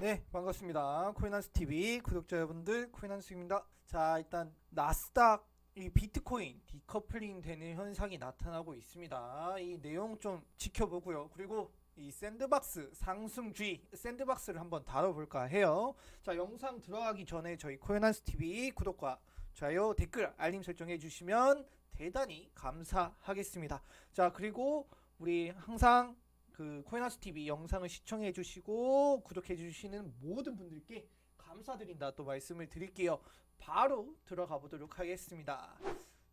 네, 반갑습니다. 코인한스 TV 구독자 여러분들, 코인한스입니다. 자, 일단 나스닥 이 비트코인 디커플링 되는 현상이 나타나고 있습니다. 이 내용 좀 지켜보고요. 그리고 이 샌드박스 상승주의 샌드박스를 한번 다뤄볼까 해요. 자, 영상 들어가기 전에 저희 코인한스 TV 구독과 좋아요, 댓글, 알림 설정해 주시면 대단히 감사하겠습니다. 자, 그리고 우리 항상 그 코인하스 TV 영상을 시청해 주시고 구독해 주시는 모든 분들께 감사드린다 또 말씀을 드릴게요. 바로 들어가 보도록 하겠습니다.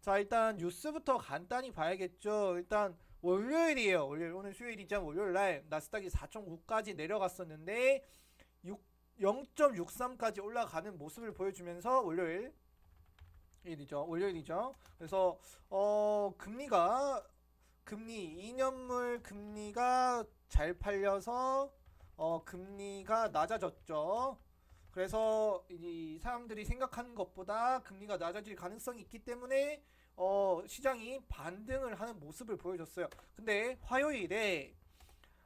자, 일단 뉴스부터 간단히 봐야겠죠. 일단 월요일이에요. 월요일 오늘 수요일이죠. 월요일 날 나스닥이 4.9까지 내려갔었는데 6 0.63까지 올라가는 모습을 보여주면서 월요일 일이죠. 월요일이죠. 그래서 어 금리가 금리 2년물 금리가 잘 팔려서 어 금리가 낮아졌죠. 그래서 이 사람들이 생각하는 것보다 금리가 낮아질 가능성이 있기 때문에 어 시장이 반등을 하는 모습을 보여줬어요. 근데 화요일에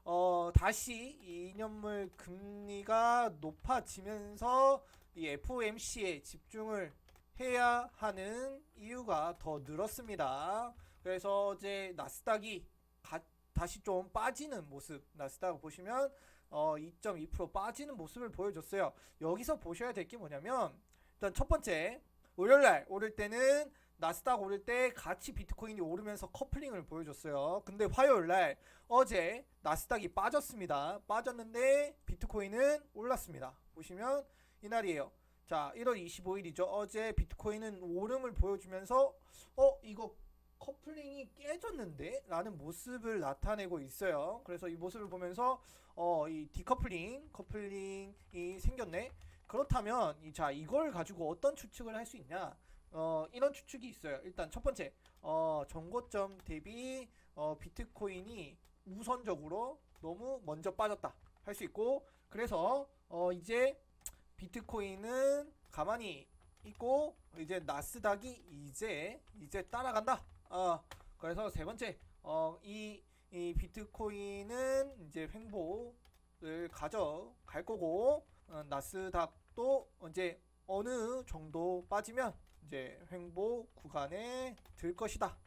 어 다시 2년물 금리가 높아지면서 이 FOMC에 집중을 해야 하는 이유가 더 늘었습니다. 그래서 어제 나스닥이 가, 다시 좀 빠지는 모습 나스닥 보시면 어 2.2% 빠지는 모습을 보여줬어요. 여기서 보셔야 될 게 뭐냐면 일단 첫 번째 월요일날 오를 때는 나스닥 오를 때 같이 비트코인이 오르면서 커플링을 보여줬어요. 근데 화요일날 어제 나스닥이 빠졌습니다. 빠졌는데 비트코인은 올랐습니다. 보시면 이날이에요. 자, 1월 25일이죠. 어제 비트코인은 오름을 보여주면서 어 이거 커플링이 깨졌는데? 라는 모습을 나타내고 있어요. 그래서 이 모습을 보면서 어, 이 디커플링, 커플링이 생겼네. 그렇다면 이, 자 이걸 가지고 어떤 추측을 할 수 있냐? 어, 이런 추측이 있어요. 일단 첫 번째, 어, 정고점 대비 어, 비트코인이 우선적으로 너무 먼저 빠졌다 할 수 있고, 그래서 어, 이제 비트코인은 가만히 있고 이제 나스닥이 이제 이제 따라간다. 어, 그래서 세 번째, 어, 이, 이 비트코인은 이제 횡보를 가져갈 거고, 어, 나스닥도 이제 어느 정도 빠지면 이제 횡보 구간에 들 것이다.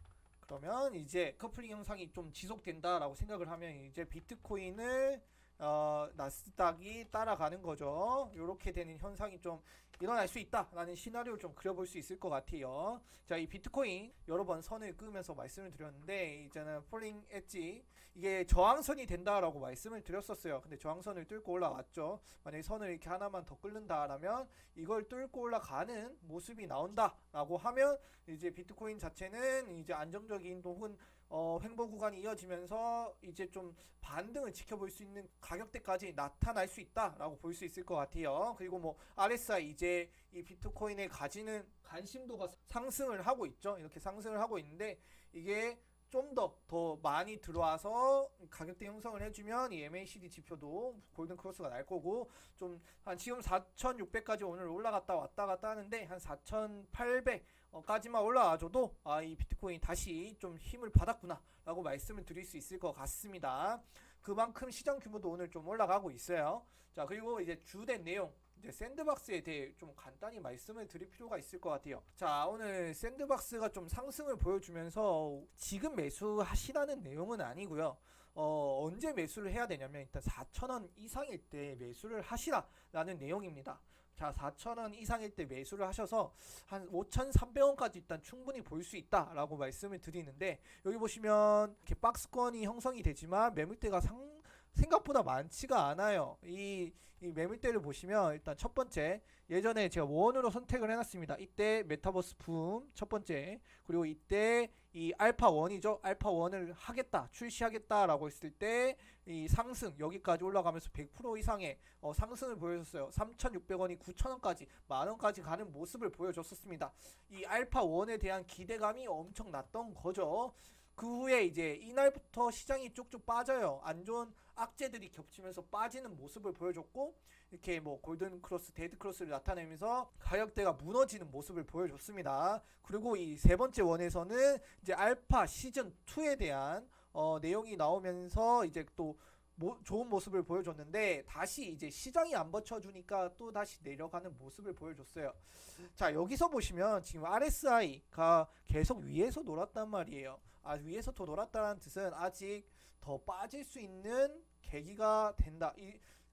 그러면 이제 커플링 현상이 좀 지속된다라고 생각을 하면 이제 비트코인을 어, 나스닥이 따라가는 거죠. 이렇게 되는 현상이 좀 일어날 수 있다라는 시나리오를 좀 그려볼 수 있을 것 같아요. 자, 이 비트코인 여러 번 선을 끄면서 말씀을 드렸는데 이제는 폴링 엣지 이게 저항선이 된다라고 말씀을 드렸었어요. 근데 저항선을 뚫고 올라왔죠. 만약에 선을 이렇게 하나만 더 끓는다라면 이걸 뚫고 올라가는 모습이 나온다라고 하면 이제 비트코인 자체는 이제 안정적인 혹은 어, 횡보 구간이 이어지면서 이제 좀 반등을 지켜볼 수 있는 가격대까지 나타날 수 있다라고 볼 수 있을 것 같아요. 그리고 뭐 RSI 이제 이 비트코인에 가지는 관심도가 상승을 하고 있죠. 이렇게 상승을 하고 있는데 이게 좀더더 많이 들어와서 가격대 형성을 해주면 이 MACD 지표도 골든 크로스가 날 거고 좀 한 지금 4,600까지 오늘 올라갔다 왔다 갔다 하는데 한 4,800까지만 올라와줘도 아 이 비트코인 다시 좀 힘을 받았구나라고 말씀을 드릴 수 있을 것 같습니다. 그만큼 시장 규모도 오늘 좀 올라가고 있어요. 자 그리고 이제 주된 내용 이제 샌드박스에 대해 좀 간단히 말씀을 드릴 필요가 있을 것 같아요. 자, 오늘 샌드박스가 좀 상승을 보여주면서 지금 매수하시라는 내용은 아니고요. 어, 언제 매수를 해야 되냐면 일단 4,000원 이상일 때 매수를 하시라라는 내용입니다. 자, 4,000원 이상일 때 매수를 하셔서 한 5,300원까지 일단 충분히 볼 수 있다라고 말씀을 드리는데 여기 보시면 이렇게 박스권이 형성이 되지만 매물대가 상 생각보다 많지가 않아요. 이, 이 매물대를 보시면 일단 첫 번째 예전에 제가 원으로 선택을 해놨습니다. 이때 메타버스 붐 첫 번째 그리고 이때 이 알파 원이죠. 알파 원을 하겠다 출시하겠다라고 했을 때 이 상승 여기까지 올라가면서 100% 이상의 어, 상승을 보여줬어요. 3,600원이 9,000원까지 만 원까지 가는 모습을 보여줬었습니다. 이 알파 원에 대한 기대감이 엄청 났던 거죠. 그 후에 이제 이날부터 시장이 쭉쭉 빠져요. 안 좋은 악재들이 겹치면서 빠지는 모습을 보여줬고 이렇게 뭐 골든 크로스, 데드 크로스를 나타내면서 가격대가 무너지는 모습을 보여줬습니다. 그리고 이 세 번째 원에서는 이제 알파 시즌 2에 대한 어, 내용이 나오면서 이제 또 모- 좋은 모습을 보여줬는데 다시 이제 시장이 안 받쳐주니까 또 다시 내려가는 모습을 보여줬어요. 자 여기서 보시면 지금 RSI가 계속 위에서 놀았단 말이에요. 아 위에서 더 놀았다는 뜻은 아직 더 빠질 수 있는 계기가 된다. 이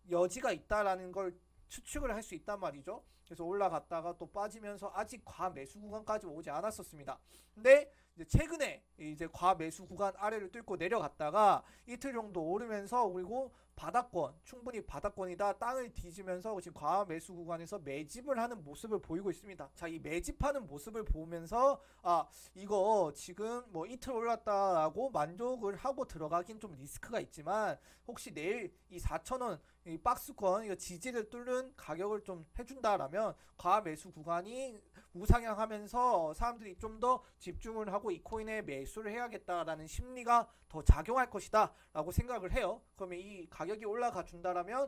여지가 있다라는 걸 추측을 할 수 있단 말이죠. 그래서 올라갔다가 또 빠지면서 아직 과매수 구간까지 오지 않았었습니다. 근데 이제 최근에 이제 과매수 구간 아래를 뚫고 내려갔다가 이틀 정도 오르면서 그리고 바닥권 충분히 바닥권이다 땅을 뒤지면서 지금 과매수 구간에서 매집을 하는 모습을 보이고 있습니다. 자 이 매집하는 모습을 보면서 아 이거 지금 뭐 이틀 올랐다라고 만족을 하고 들어가긴 좀 리스크가 있지만 혹시 내일 이 4천원 이 박스권 이거 지지를 뚫는 가격을 좀 해준다라면 과매수 구간이 우상향하면서 사람들이 좀 더 집중을 하고 이 코인에 매수를 해야겠다라는 심리가 더 작용할 것이다라고 생각을 해요. 그러면 이 가격이 올라가 준다라면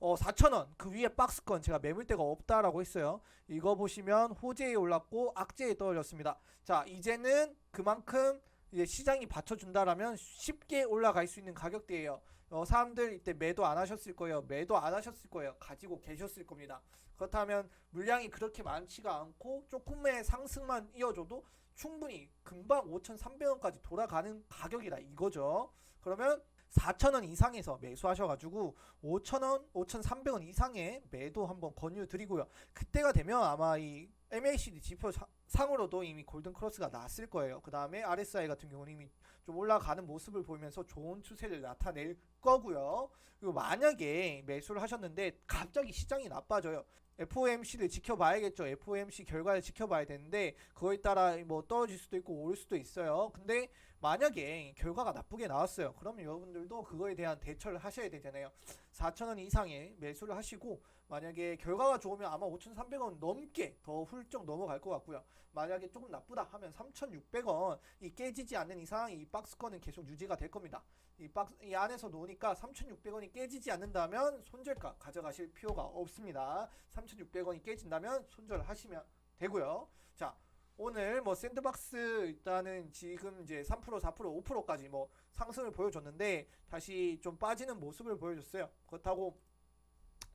어 4,000원 그 위에 박스권 제가 매물대가 없다라고 했어요. 이거 보시면 호재에 올랐고 악재에 떨어졌습니다. 자 이제는 그만큼 시장이 받쳐준다라면 쉽게 올라갈 수 있는 가격대예요. 어, 사람들 이때 매도 안 하셨을 거예요. 매도 안 하셨을 거예요. 가지고 계셨을 겁니다. 그렇다면 물량이 그렇게 많지가 않고 조금의 상승만 이어줘도 충분히 금방 5,300원까지 돌아가는 가격이다 이거죠. 그러면 4,000원 이상에서 매수하셔가지고 5,000원, 5,300원 이상의 매도 한번 권유 드리고요. 그때가 되면 아마 이 MACD 지표 사- 상으로도 이미 골든 크로스가 났을 거예요. 그 다음에 RSI 같은 경우는 이미 좀 올라가는 모습을 보이면서 좋은 추세를 나타낼 거고요. 그리고 만약에 매수를 하셨는데 갑자기 시장이 나빠져요. FOMC를 지켜봐야겠죠. FOMC 결과를 지켜봐야 되는데 그거에 따라 뭐 떨어질 수도 있고 오를 수도 있어요. 근데 만약에 결과가 나쁘게 나왔어요. 그러면 여러분들도 그거에 대한 대처를 하셔야 되잖아요. 4,000원 이상의 매수를 하시고 만약에 결과가 좋으면 아마 5,300원 넘게 더 훌쩍 넘어갈 것 같고요. 만약에 조금 나쁘다 하면 3,600원 이 깨지지 않는 이상 이 박스권은 계속 유지가 될 겁니다. 이 박스 이 안에서 놓으니까 3,600원이 깨지지 않는다면 손절가 가져가실 필요가 없습니다. 3,600원이 깨진다면 손절하시면 되고요. 자, 오늘 뭐 샌드박스 일단은 지금 이제 3% 4% 5%까지 뭐 상승을 보여줬는데 다시 좀 빠지는 모습을 보여줬어요. 그렇다고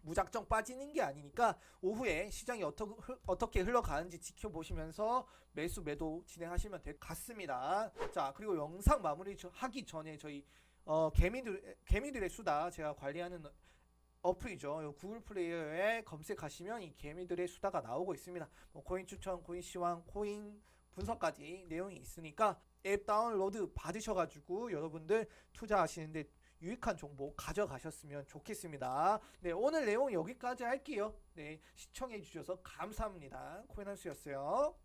무작정 빠지는 게 아니니까 오후에 시장이 어떠, 흐- 어떻게 흘러가는지 지켜보시면서 매수 매도 진행하시면 될 것 같습니다. 자 그리고 영상 마무리 저- 하기 전에 저희 어, 개미들 개미들의 수다 제가 관리하는 어플이죠. 요 구글 플레이어에 검색하시면 이 개미들의 수다가 나오고 있습니다. 뭐 코인 추천, 코인 시황, 코인 분석까지 내용이 있으니까 앱 다운로드 받으셔가지고 여러분들 투자하시는데 유익한 정보 가져가셨으면 좋겠습니다. 네, 오늘 내용 여기까지 할게요. 네, 시청해 주셔서 감사합니다. 코인한수였어요.